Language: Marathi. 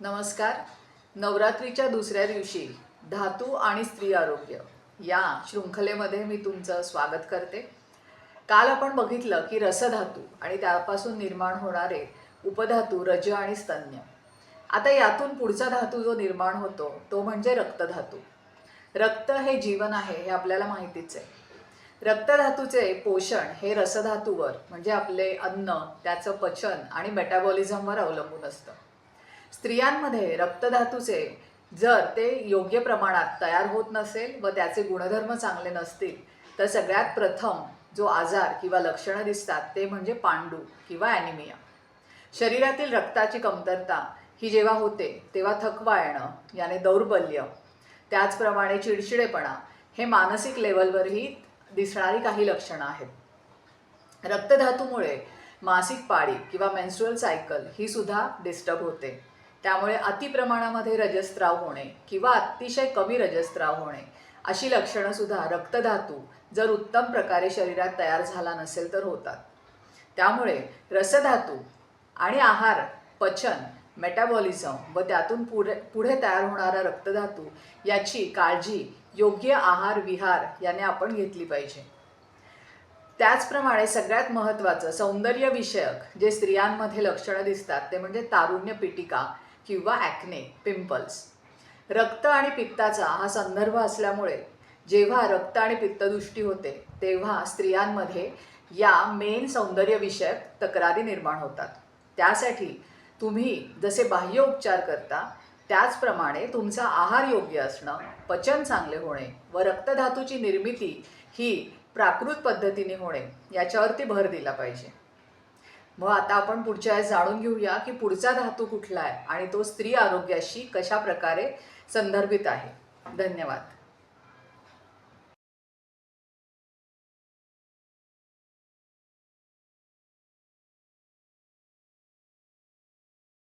नमस्कार. नवरात्रीच्या दुसऱ्या दिवशी धातू आणि स्त्री आरोग्य या शृंखलेमध्ये मी तुमचं स्वागत करते. काल आपण बघितलं की रसधातू आणि त्यापासून निर्माण होणारे उपधातू रज आणि स्तन्य. आता यातून पुढचा धातू जो निर्माण होतो तो म्हणजे रक्तधातू. रक्त हे जीवन आहे हे आपल्याला माहितीच आहे. रक्तधातूचे पोषण हे रसधातूवर म्हणजे आपले अन्न त्याचं पचन आणि मेटाबॉलिझमवर अवलंबून असतं. स्त्रियांमध्ये रक्तधातूचे जर ते योग्य प्रमाणात तयार होत नसेल व त्याचे गुणधर्म चांगले नसतील तर सगळ्यात प्रथम जो आजार किंवा लक्षणं दिसतात ते म्हणजे पांडू किंवा ॲनिमिया शरीरातील रक्ताची कमतरता ही जेव्हा होते तेव्हा थकवा येणं याने दौर्बल्य त्याचप्रमाणे चिडचिडेपणा हे मानसिक लेवलवरही दिसणारी काही लक्षणं आहेत. रक्तधातूमुळे मासिक पाळी किंवा मेन्स्ट्रुअल सायकल ही सुद्धा डिस्टर्ब होते. त्यामुळे अतिप्रमाणामध्ये रजस्त्राव होणे किंवा अतिशय कमी रजस्त्राव होणे अशी लक्षणं सुद्धा रक्तधातू जर उत्तम प्रकारे शरीरात तयार झाला नसेल तर होतात. त्यामुळे रसधातू आणि आहार पचन मेटाबॉलिझम व त्यातून पुढे पुढे तयार होणारा रक्तधातू याची काळजी योग्य आहार विहार याने आपण घेतली पाहिजे. त्याचप्रमाणे सगळ्यात महत्त्वाचं सौंदर्यविषयक जे स्त्रियांमध्ये लक्षणं दिसतात ते म्हणजे तारुण्य पिटिका किंवा ॲक्ने पिंपल्स रक्त आणि पित्ताचा हा संदर्भ असल्यामुळे जेव्हा रक्त आणि पित्तदृष्टी होते तेव्हा स्त्रियांमध्ये या मेन सौंदर्यविषयक तक्रारी निर्माण होतात. त्यासाठी तुम्ही जसे बाह्य उपचार करता त्याचप्रमाणे तुमचा आहार योग्य असणं पचन चांगले होणे व रक्तधातूची निर्मिती ही प्राकृत पद्धतीने होणे याच्यावरती भर दिला पाहिजे. मग आता आपण पुढच्या वेळेस जाणून घेऊया की पुढचा धातू कुठला आहे आणि तो स्त्री आरोग्याशी कशा प्रकारे संदर्भित आहे. धन्यवाद.